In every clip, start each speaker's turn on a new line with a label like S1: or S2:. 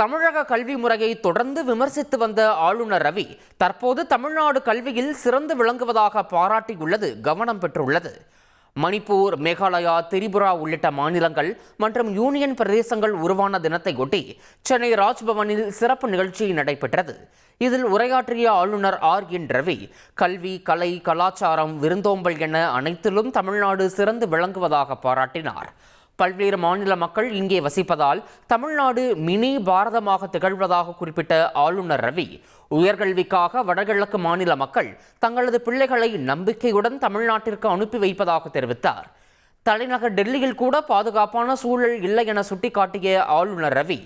S1: தமிழக கல்வி முறையை தொடர்ந்து விமர்சித்து வந்த ஆளுநர் ரவி தற்போது தமிழ்நாடு கல்வியில் சிறந்து விளங்குவதாக பாராட்டியுள்ளது கவனம் பெற்றுள்ளது மணிப்பூர் மேகாலயா திரிபுரா உள்ளிட்ட மாநிலங்கள் மற்றும் யூனியன் பிரதேசங்கள் உருவான தினத்தையொட்டி சென்னை ராஜ்பவனில் சிறப்பு நிகழ்ச்சி நடைபெற்றது இதில் உரையாற்றிய ஆளுநர் ஆர் என் ரவி கல்வி கலை கலாச்சாரம் விருந்தோம்பல் என அனைத்திலும் தமிழ்நாடு சிறந்து விளங்குவதாக பாராட்டினார் பல்வேறு மாநில மக்கள் இங்கே வசிப்பதால் தமிழ்நாடு மினி பாரதமாக திகழ்வதாக குறிப்பிட்ட ஆளுநர் ரவி உயர்கல்விக்காக வடகிழக்கு மாநில மக்கள் தங்களது பிள்ளைகளை நம்பிக்கையுடன் தமிழ்நாட்டிற்கு அனுப்பி வைப்பதாக தெரிவித்தார் தலைநகர் டெல்லியில் கூட பாதுகாப்பான சூழல் இல்லை என சுட்டிக்காட்டிய ஆளுநர் ரவி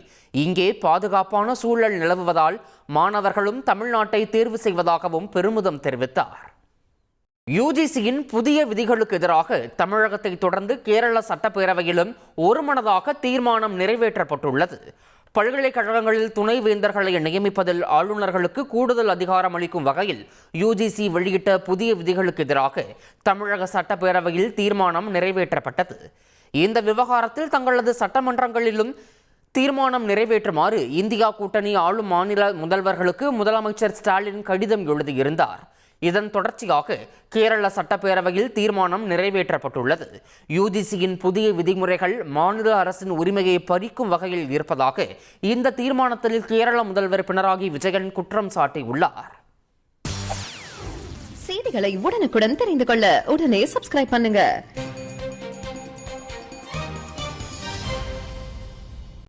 S1: இங்கே பாதுகாப்பான சூழல் நிலவுவதால் மாணவர்களும் தமிழ்நாட்டை தேர்வு செய்வதாகவும் பெருமிதம் தெரிவித்தார் யுஜிசியின் புதிய விதிகளுக்கு எதிராக தமிழகத்தை தொடர்ந்து கேரள சட்டப்பேரவையிலும் ஒருமனதாக தீர்மானம் நிறைவேற்றப்பட்டுள்ளது பல்கலைக்கழகங்களில் துணைவேந்தர்களை நியமிப்பதில் ஆளுநர்களுக்கு கூடுதல் அதிகாரம் அளிக்கும் வகையில் யுஜிசி வெளியிட்ட புதிய விதிகளுக்கு எதிராக தமிழக சட்டப்பேரவையில் தீர்மானம் நிறைவேற்றப்பட்டது இந்த விவகாரத்தில் தங்களது சட்டமன்றங்களிலும் தீர்மானம் நிறைவேற்றுமாறு இந்தியா கூட்டணி ஆளும் மாநில முதல்வர்களுக்கு முதலமைச்சர் ஸ்டாலின் கடிதம் எழுதியிருந்தார் இதன் தொடர்ச்சியாக கேரள சட்டப்பேரவையில் தீர்மானம் நிறைவேற்றப்பட்டுள்ளது யூஜிசியின் புதிய விதிமுறைகள் மாநில அரசின் உரிமையை பறிக்கும் வகையில் இருப்பதாக இந்த தீர்மானத்தில் கேரள முதல்வர் பினராகி விஜயன் குற்றம் சாட்டியுள்ளார் செய்திகளை உடனுக்குடன் தெரிந்து கொள்ள உடனே சப்ஸ்கிரைப் பண்ணுங்க